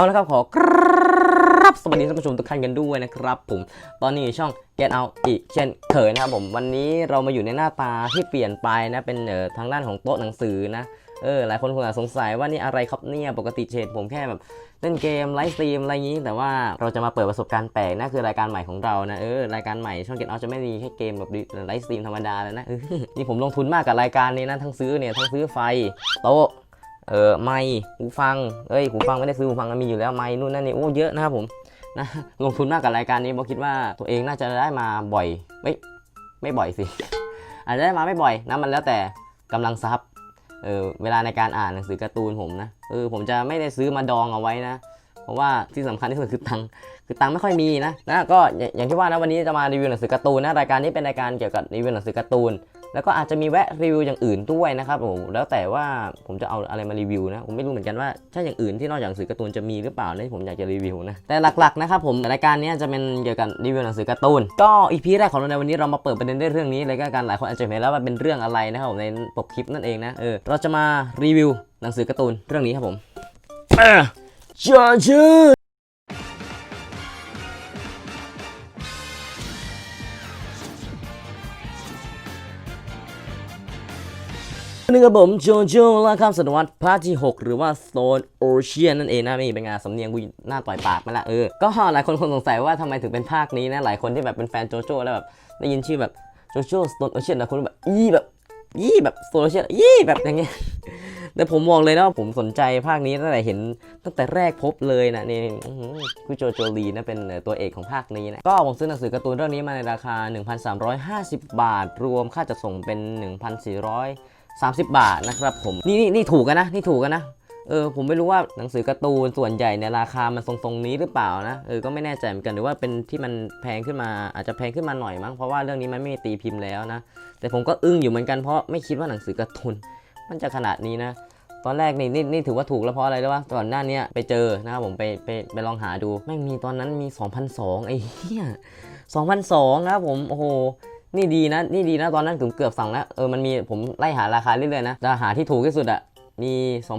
เอาละครับขอครับสวัสดีท่านผู้ชมทุกท่านกันด้วยนะครับผมตอนนี้อยู่ช่อง Get Out อีกเช่นเคยนะครับผมวันนี้เรามาอยู่ในหน้าตาที่เปลี่ยนไปนะเป็นเอ่อทางด้านของโต๊ะหนังสือนะเออหลายคนคงอาจสงสัยว่านี่อะไรครับเนี่ยปกติเฉดผมแค่แบบเล่นเกมไลฟ์สตรีมอะไรอย่างนี้ แต่ว่าเราจะมาเปิดประสบการณ์แปลกนะคือรายการใหม่ของเรานะเออรายการใหม่ช่อง Get Out จะไม่มีแค่เกมแบบไลฟ์สตรีมธรรมดาแล้วนะนี่ผมลงทุนมากกับรายการนี้นะทั้งซื้อเนี่ยทั้งซื้อไฟโต๊ะ เออไมค์หูฟังเอ้ยหูฟังไม่ได้ซื้อหูฟังมันมีอยู่แล้วไมค์นู่นนั่นนี่โอ้เยอะนะครับผมนะลงทุนมากกับรายการนี้เพราะคิดว่าตัวเองน่าจะได้มาบ่อยไม่ไม่บ่อยสิอาจจะได้มาไม่บ่อยนะมันแล้วแต่กำลังทรัพย์เออเวลาในการอ่านหนังสือการ์ตูนผมนะเออผมจะไม่ได้ซื้อมาดองเอาไว้นะ เพราะว่าที่สำคัญที่สุดคือตังคือตังไม่ค่อยมีนะนะก็อย่างอย่างที่ว่านะวันนี้จะมารีวิวหนังสือการ์ตูนนะรายการนี้เป็นรายการเกี่ยวกับรีวิวหนังสือการ์ตูน แล้วก็อาจจะมีแวะรีวิวอย่างอื่นด้วยนะครับผมแล้วแต่ว่าผมจะเอาอะไรมารีวิวนะผมไม่รู้เหมือนกันว่าถ้าอย่างอื่นที่นอกจากหนังสือการ์ตูนจะมีหรือเปล่านะที่ผมอยากจะรีวิวนะแต่หลักๆนะครับผมรายการนี้จะเป็นเกี่ยวกับรีวิวหนังสือการ์ตูนก็อีพีแรกของเราในวันนี้เรามาเปิดประเด็นด้วยเรื่องนี้เลยก็กันหลายคนอาจจะเห็นแล้วว่าเป็นเรื่องอะไรนะครับผมในปกคลิปนั่นเองนะเออเราจะมารีวิวหนังสือการ์ตูนเรื่องนี้ครับผมจอจู นี่ครับผมโจโจ้และข้ามศตวรรษภาคที่ 6 หรือว่า Stone Ocean นั่นเองนะนี่เป็นงานสำเนียงกูหน้าต่อยปากมาละเออ ก็หลายคนคงสงสัยว่าทำไมถึงเป็นภาคนี้นะ หลายคนที่แบบเป็นแฟนโจโจ้แล้วแบบได้ยินชื่อแบบโจโจ้ Stone Ocean นะคนแบบอีแบบยี่แบบ Stone Ocean ยี่แบบอย่างเงี้ยแต่ผมมองเลยนะว่าผมสนใจภาคนี้ตั้งแต่เห็นตั้งแต่แรกพบเลยนะนี่คุณโจโจลีนะเป็นตัวเอกของภาคนี้นะก็ผมซื้อหนังสือการ์ตูนเรื่องนี้มาในราคา 1,350 บาท รวมค่าจัดส่งเป็น 30 บาทนะครับผมนี่นี่นี่ถูกกันนะนี่ถูกกันนะเออผมไม่รู้ว่าหนังสือการ์ตูนส่วนใหญ่เนี่ยราคามันทรงๆนี้หรือเปล่านะเออก็ไม่แน่ใจเหมือนกันหรือว่าเป็นที่มันแพงขึ้นมาอาจจะแพงขึ้นมาหน่อยมั้งเพราะว่าเรื่องนี้มันไม่มีตีพิมพ์แล้วนะแต่ผมก็อึ้งอยู่เหมือนกันเพราะไม่คิดว่าหนังสือการ์ตูนมันจะขนาดนี้นะ ตอนแรกนี่นี่นี่ถือว่าถูกแล้วเพราะอะไรรู้ป่ะก่อนหน้าเนี้ยไปเจอนะครับผมไปไปไปลองหาดูแม่งมีตอนนั้นมี 2,002ไอ้เหี้ย2,002นะครับผมโอ้โห นี่ดีนะ นี่ดีนะตอนนั้นถึงเกือบสั่งแล้ว เออมันมีผมไล่หาราคาเรื่อยๆนะจะหาที่ถูกที่สุดอะมี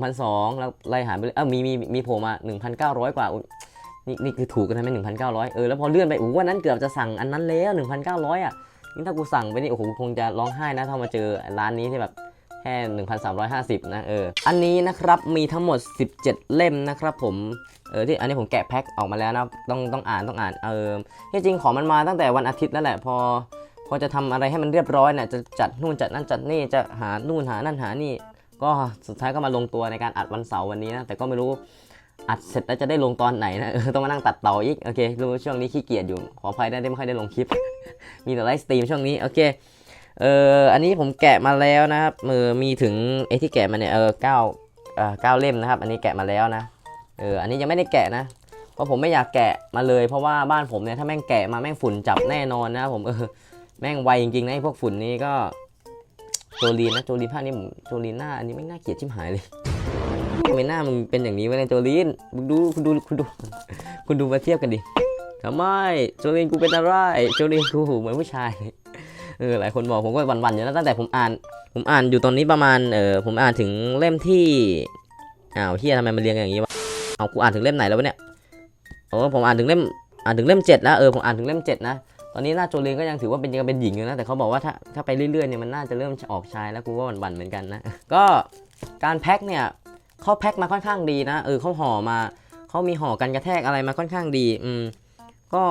2,002แล้วไล่หาไปเรื่อยเออมีมีมีโผล่มา 1,900 กว่านี่นี่คือถูกกันนะไหม1,900เก้าร้อยเออแล้วพอเลื่อนไปโอ้วันนั้นเกือบจะสั่งอันนั้นแล้ว1,900อยอะนี่ถ้ากูสั่งไปนี่โอ้โหคงจะร้องไห้นะถ้ามาเจอร้านนี้ที่แบบแค่ 1,350 นะเออ อันนี้นะครับมีทั้งหมด 17 เล่มนะครับผม เออที่อันนี้ผมแกะแพ็คออกมาแล้วนะ ต้องต้องอ่านต้องอ่าน เออที่จริงของมันมาตั้งแต่วันอาทิตย์แล้วแหละ พอ พอจะทำอะไรให้มันเรียบร้อยเนี่ยจะจัดนู่นจัดนั่นจัดนี่จะหานู่นหานั่นหานี่ ก็สุดท้ายก็มาลงตัวในการอัดวันเสาร์วันนี้นะแต่ก็ไม่รู้อัดเสร็จแล้วจะได้ลงตอนไหนนะต้องมานั่งตัดต่ออีกโอเครู้ช่วงนี้ขี้เกียจอยู่ขออภัยได้ไม่ค่อยได้ลงคลิป มีแต่ไลฟ์สตรีมช่วงนี้โอเคเอออันนี้ผมแกะมาแล้วนะครับมือมีถึงไอ้ที่แกะมาเนี่ยเออเก้าเออเก้าเล่มนะครับ อันนี้แกะมาแล้วนะเอออันนี้ยังไม่ได้แกะนะเพราะผมไม่อยากแกะมาเลย เพราะว่าบ้านผมเนี่ยถ้าแม่งแกะมาแม่งฝุ่นจับแน่นอนนะผมเออ แม่งไวจริงๆนะไอ้พวกฝุ่นนี้ก็โจลีนนะโจลีนภาคนี้โจลีนหน้าอันนี้ไม่น่าเกลียดชิบหายเลยทำไมหน้ามึงเป็นอย่างนี้วะเนี่ยโจลีนมึงดูคุณดูคุณดู คุณดูมาเทียบกันดิทำไมโจลีนกูเป็นอะไรโจลีนกูเหมือนผู้ชายเลยเออหลายคนบอกผมก็หวั่นๆอยู่นะตั้งแต่ผมอ่าน ผมอ่านอยู่ตอนนี้ประมาณเออผมอ่านถึงเล่มที่อ้าวเฮียทำไมมันเรียงอย่างนี้วะเอากูอ่านถึงเล่มไหนแล้ววะเนี่ยโอ้ผมอ่านถึงเล่มอ่านถึงเล่มเจ็ดแล้วเออผมอ่านถึงเล่มเจ็ดนะ ตอนนี้หน้าโจเลนก็ยังถือว่าเป็นยังเป็นหญิงอยู่นะ แต่เขาบอกว่าถ้าถ้าไปเรื่อยๆเนี่ยมันน่าจะเริ่มออกชายแล้วกูว่าหวั่นๆเหมือนกันนะ ก็การแพ็คเนี่ยเขาแพ็คมาค่อนข้างดีนะ เออเขาห่อมาเขามีห่อกันกระแทกอะไรมาค่อนข้างดี อืม ก็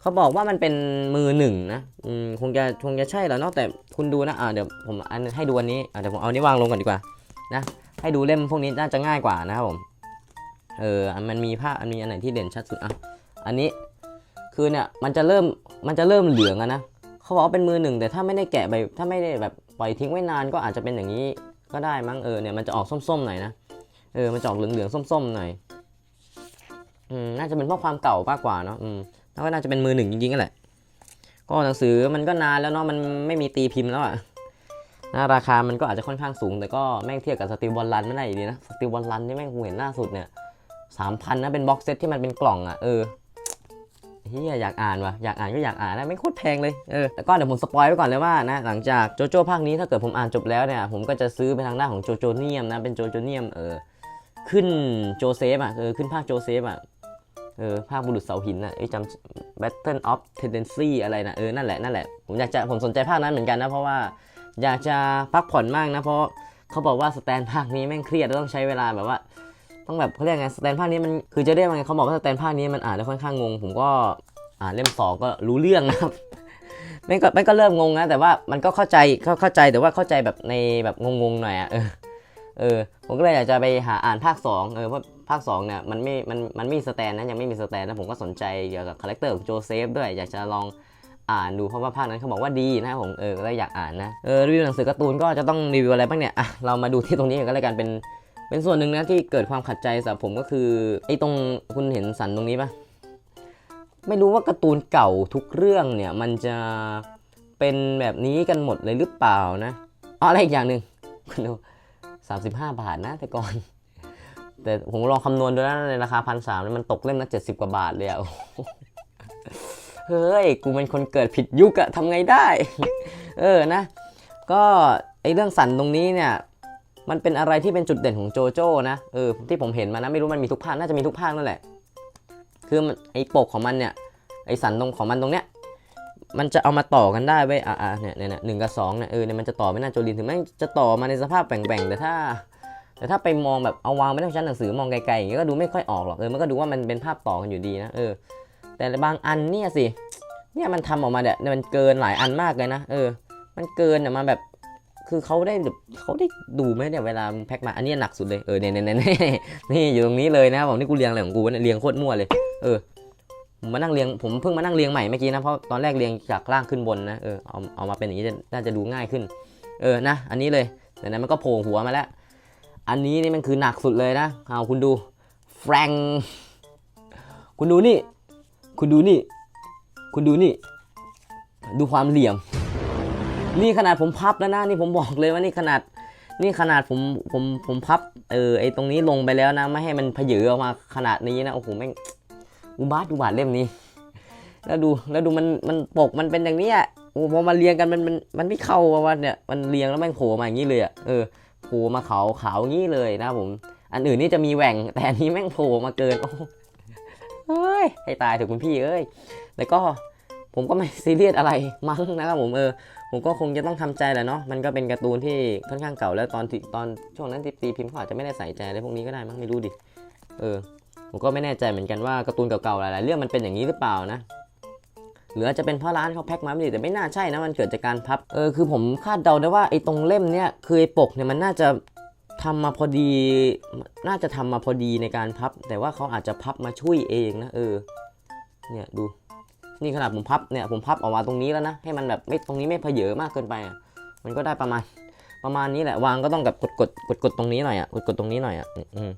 เขาบอกว่ามันเป็นมือหนึ่งนะ อืมคงจะคงจะใช่แหล้วเนอกแต่คุณดูนะอ่าเดี๋ยวผมอันให้ดูอันนี้อ่าเดี๋ยวผมเอานี้วางลงก่อนดีกว่า นะ ให้ดูเล่มพวกนี้น่าจะง่ายกว่านะครับผม เออ มันมีภาพอันมีอันไหนที่เด่นชัดสุดอะอันนี้ คือเนี่ยมันจะเริ่มมันจะเริ่มเหลืองอะนะเขาบอกว่าเป็นมือหนึ่งแต่ถ้าไม่ได้แกะไปถ้าไม่ได้แบบปล่อยทิ้งไว้นานก็อาจจะเป็นอย่างนี้ก็ได้มั้งเออเนี่ยมันจะออกส้มๆหน่อยนะเออมันจะออกเหลืองๆส้มๆหน่อยอืมน่าจะเป็นเพราะความเก่ามากกว่าเนาะอืมแล้วก็น่าจะเป็นมือหนึ่งจริงๆกันแหละก็หนังสือมันก็นานแล้วเนาะมันไม่มีตีพิมพ์แล้วอะนะราคามันก็อาจจะค่อนข้างสูง แต่ก็แม่งเทียบกับสติลบอลลันไม่ได้อยู่ดีนะสติลบอลลันที่แม่งกูเห็นล่าสุดเนี่ยสามพันนะเป็นบ็อกเซตที่มันเป็นกล่องอะเออ เฮียอยากอ่านว่ะอยากอ่านก็อยากอ่านนะไม่โคตรแพงเลยเออแต่ก็เดี๋ยวผมสปอยไว้ก่อนเลยว่านะหลังจากโจโจ้ภาคนี้ถ้าเกิดผมอ่านจบแล้วเนี่ยผมก็จะซื้อไปทางด้านของโจโจเนียมนะเป็นโจโจเนียมเออขึ้นโจเซฟอะเออขึ้นภาคโจเซฟอะเออภาคบุรุษเสาหินอะไอ้จำ Battle of Tendency อะไรนะเออนั่นแหละนั่นแหละผมอยากจะผมสนใจภาคนั้นเหมือนกันนะเพราะว่าอยากจะพักผ่อนมากนะเพราะเขาบอกว่าสแตนภาคนี้แม่งเครียดต้องใช้เวลาแบบว่า ต้องแบบเขาเรียกไงสแตนภาคนี้มันคือจะเรียกว่าไงเขาบอกว่าสแตนภาคนี้มันอ่านแล้วค่อนข้างงง ผมก็อ่านเล่มสองก็รู้เรื่องนะครับแม่ก็แม่ก็เริ่มงงนะแต่ว่ามันก็เข้าใจเข้าเข้าใจแต่ว่าเข้าใจแบบในแบบงงๆหน่อยอะเออเออผมก็เลยอยากจะไปหาอ่านภาคสองเออเพราะภาคสองเนี่ยมันไม่มันมันไม่มีสแตนนะยังไม่มีสแตนนะผมก็สนใจเกี่ยวกับคาแรคเตอร์ของโจเซฟด้วยอยากจะลองอ่านดูเพราะว่าภาคนั้นเขาบอกว่าดีนะผมเออก็เลยอยากอ่านนะเออรีวิวหนังสือการ์ตูนก็จะต้องรีวิวอะไรบ้างเนี่ยอะเรามาดูที่ตรงนี้กันก็แล้วกันเป็น เป็นส่วนหนึ่งนะที่เกิดความขัดใจสำหรับผมก็คือไอ้ตรงคุณเห็นสันตรงนี้ปะไม่รู้ว่าการ์ตูนเก่าทุกเรื่องเนี่ยมันจะเป็นแบบนี้กันหมดเลยหรือเปล่านะอ๋ออะไรอีกอย่างหนึ่งคุณดูสามสิบห้าบาทนะแต่ก่อน แต่ผมลองคำนวณดูแล้วในราคาพันสามมันตกเล่มละเจ็ดสิบกว่าบาทเลยอะเฮ้ย กูเป็นคนเกิดผิดยุคอะทำไงได้ เออนะ ก็ไอเรื่องสันตรงนี้เนี่ย มันเป็นอะไรที่เป็นจุดเด่นของโจโจ้นะเออที่ผมเห็นมานะไม่รู้มันมีทุกภาคน่าจะมีทุกภาคนั่นแหละ คือไอ้ปกของมันเนี่ยไอ้สันตรงของมันตรงเนี้ยมันจะเอามาต่อกันได้เว้ยอ่าเนี่ยเนี่ยเนี่ยหนึ่งกับสองเนี่ยเออเนี่ยมันจะต่อไม่น่าโจลินถึงแม้จะต่อมาในสภาพแบ่งๆแต่ถ้า แต่ถ้าไปมองแบบเอาวางไว้ในชั้นหนังสือมองไกลๆอย่างเงี้ยก็ดูไม่ค่อยออกหรอกเออมันก็ดูว่ามันเป็นภาพต่อกันอยู่ดีนะเออแต่บางอันเนี่ยสิเนี่ยมันทำออกมาเนี่ยมันเกินหลายอันมากเลยนะเออ มันเกินเนี่ยมาแบบ คือเขาได้เขาได้ดูไหมเนี่ยเวลาแพ็คมาอันนี้หนักสุดเลยเออเนี่ยเนี่ยเนี่ยนี่อยู่ตรงนี้เลยนะผมนี่กูเรียงอะไรของกูเนี่ยเรียงโคตรมั่วเลย เออผมมานั่งเรียงผมเพิ่งมานั่งเรียงใหม่เมื่อกี้นะเพราะตอนแรกเรียงจากล่างขึ้นบนนะเออเอาเอามาเป็นอย่างนี้จะน่าจะดูง่ายขึ้น เออนะอันนี้เลยแต่นั้นมันก็โผล่หัวมาแล้ว อันนี้นี่มันคือหนักสุดเลยนะเอาคุณดูแฟรงคุณดูนี่ คุณดูนี่ คุณดูนี่ ดูความเหลี่ยม นี่ขนาดผมพับแล้วนะนี่ผมบอกเลยว่านี่ขนาดนี่ขนาดผมผมผมพับเออไอตรงนี้ลงไปแล้วนะไม่ให้มันเพเยอออกมาขนาดนี้นะโอ้โหแม่งอุบาทอุบาทเล่มนี้ แล้วดูแล้วดูมันมันปกมันเป็นอย่างนี้อะโอ้พอมาเรียงกันมันมันมันไม่เข้าว่าเนี่ยมันเรียงแล้วแม่งโผล่มาอย่างนี้เลยอะเออโผล่มาขาวขาวงี้เลยนะผม อันอื่นนี่จะมีแหว่งแต่อันนี้แม่งโผล่มาเกินโอ้เฮ้ยให้ตายเถอะคุณพี่เอ้ยแล้วก็ ผมก็ไม่ซีเรียสอะไรมั้งนะครับผมเออผมก็คงจะต้องทำใจแหละเนาะมันก็เป็นการ์ตูนที่ค่อนข้างเก่าแล้วตอนที่ตอนช่วงนั้นตีพิมพ์เขาอาจจะไม่ได้ใส่ใจอะไรพวกนี้ก็ได้มั้งไม่รู้ดิเออผมก็ไม่แน่ใจเหมือนกันว่าการ์ตูนเก่าๆหลายๆเรื่องมันเป็นอย่างนี้หรือเปล่านะหรืออาจจะเป็นเพราะร้านเขาแพ็คมาไม่ดีแต่ไม่น่าใช่นะมันเกิดจากการพับเออคือผมคาดเดาได้ว่าไอ้ตรงเล่มเนี้ยคือไอ้ปกเนี่ยมันน่าจะทำมาพอดี น่าจะทำมาพอดีในการพับ แต่ว่าเขาอาจจะพับมาช่วยเองนะเออเนี่ยดู นี่ขนาดผมพับเนี่ยผมพับออกมาตรงนี้แล้วนะให้มันแบบไม่ตรงนี้ไม่เพเยอมากเกินไป มันก็ได้ประมาณประมาณนี้แหละวางก็ต้องแบบกดกดกดกดตรงนี้หน่อยอะกดกดตรงนี้หน่อยอะอืม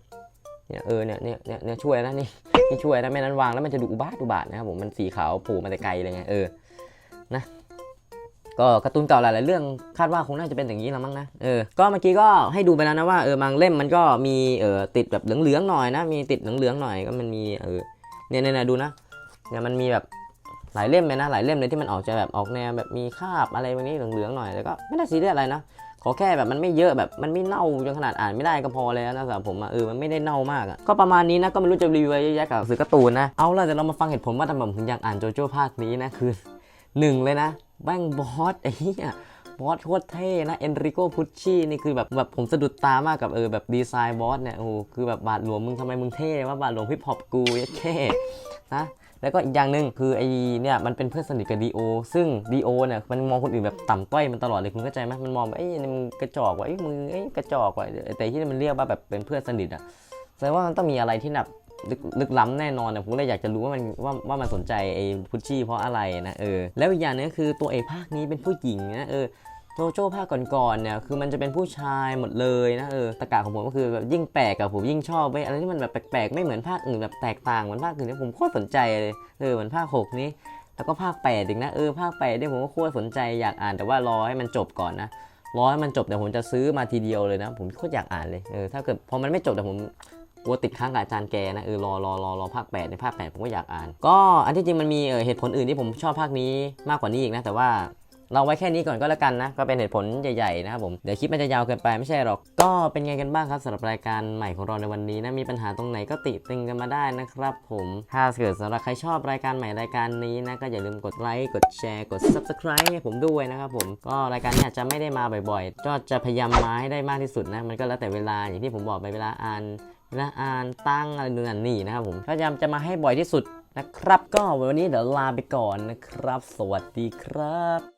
เนี่ยเออเนี่ยเนี่ยเนี่ยช่วยนะนี่นี่ช่วยนะไม่นั้นวางแล้วมันจะดูอุบาทอุบาทนะครับผมมันสีขาวผล่มาแต่ไกลเลยไงเออนะก็การ์ตูนเก่าหลายๆเรื่องคาดว่าคงน่าจะเป็นอย่างนี้ล้วมั้งนะเออก็เมื่อกี้ก็ให้ดูไปแล้วนะว่าเออบางเล่มมันก็มีเออติดแบบเหลืองๆหน่อยนะมีติดเหลืองๆหน่อยก็มันมีเออเนี่ยเนี่ยดูนะเนี่ยมันมีแบบ หลายเล่มเลยนะหลายเล่มเลยที่มันออกจะแบบออกแนวแบบมีคาบอะไรแบบนี้เหลืองๆหน่อยแล้วก็ไม่ได้ซีเรียสอะไรนะขอแค่แบบมันไม่เยอะแบบมันไม่เน่าจนขนาดอ่านไม่ได้ก็พอแล้วนะสำหรับผมอะเออมันไม่ได้เน่ามากอะก็ประมาณนี้นะก็ไม่รู้จะรีวิวเยอะแยะกับสื่อการ์ตูนนะเอาล่ะเดี๋ยวเรามาฟังเหตุผลว่าทำไมผมถึงอยากอ่านโจโจ้ภาคนี้นะคือหนึ่งเลยนะแม่งบอสไอ้เหี้ยบอสโคตรเท่นะเอนริโกพุชชี่นี่คือแบบแบบผมสะดุดตามากกับเออแบบดีไซน์บอสเนี่ยโอ้คือแบบบาทหลวงมึงทำไมมึงเท่ว่าบาทหลวงฮิปฮอปกูเท่นะ แล้วก็อีกอย่างหนึ่งคือไอ้เนี่ยมันเป็นเพื่อนสนิทกับดีโอซึ่งดีโอเนี่ยมันมองคนอื่นแบบต่ำต้อยมันตลอดเลยคุณเข้าใจไหมมันมองแบบไอ้มึงกระจอกว่ะไอ้มึงไอ้กระจอกว่ะแต่ที่มันเรียกว่าแบบเป็นเพื่อนสนิทอะแสดงว่ามันต้องมีอะไรที่แบบลึกลึกล้ำแน่นอนนะผมเลยอยากจะรู้ว่ามันว่าว่ามันสนใจไอ้พุชชี่เพราะอะไรนะเออแล้วอีกอย่างหนึงคือตัวเอกภาคนี้เป็นผู้หญิงนะเออ โจโจ้ภาคก่อนๆเนี่ยคือมันจะเป็นผู้ชายหมดเลยนะเออตะกาของผมก็คือแบบยิ่งแปลกกับผมยิ่งชอบไปอะไรที่มันแบบแปลกๆ ไม่เหมือนภาคอื่นแบบแตกต่างเหมือนภาคอื่นเนี่ยผมโคตรสนใจเลยเออเหมือนภาคหกนี้ แล้วก็ภาคแปดอีกนะเออภาคแปดเนี่ยผมก็โคตรสนใจอยากอ่านแต่ว่ารอให้มันจบก่อนนะรอให้มันจบเดี๋ยวผมจะซื้อมาทีเดียวเลยนะ ผมโคตรอยากอ่านเลยเออถ้าเกิดพอมันไม่จบเดี๋ยวผมกลัวติดค้างกับอาจารย์แกนะเออรอรอรอรอภาคแปดในภาคแปดผมก็อยากอ่าน ก็อันที่จริงมันมีเออเหตุผลอื่นที่ผมชอบภาคนี้มากกว่านี้อีกนะแต่ว่า เราไว้แค่นี้ก่อนก็แล้วกันนะ ก็เป็นเหตุผลใหญ่ๆนะครับผม เดี๋ยวคลิปมันจะยาวเกินไปไม่ใช่หรอก ก็เป็นไงกันบ้างครับสำหรับรายการใหม่ของเราในวันนี้นะ มีปัญหาตรงไหนก็ติติงกันมาได้นะครับผม ถ้าเกิดสำหรับใครชอบรายการใหม่รายการนี้นะ ก็อย่าลืมกดไลค์ กดแชร์ กด subscribe ให้ผมด้วยนะครับผม ก็รายการนี้อาจจะไม่ได้มาบ่อยๆ ก็จะพยายามมาให้ได้มากที่สุดนะ มันก็แล้วแต่เวลาอย่างที่ผมบอกไปเวลาอ่านเวลาอ่านตั้งอะไรนู่นนั่นนี่นะครับผมพยายามจะมาให้บ่อยที่สุดนะครับ ก็วันนี้เดี๋ยวลาไปก่อนนะครับ สวัสดีครับ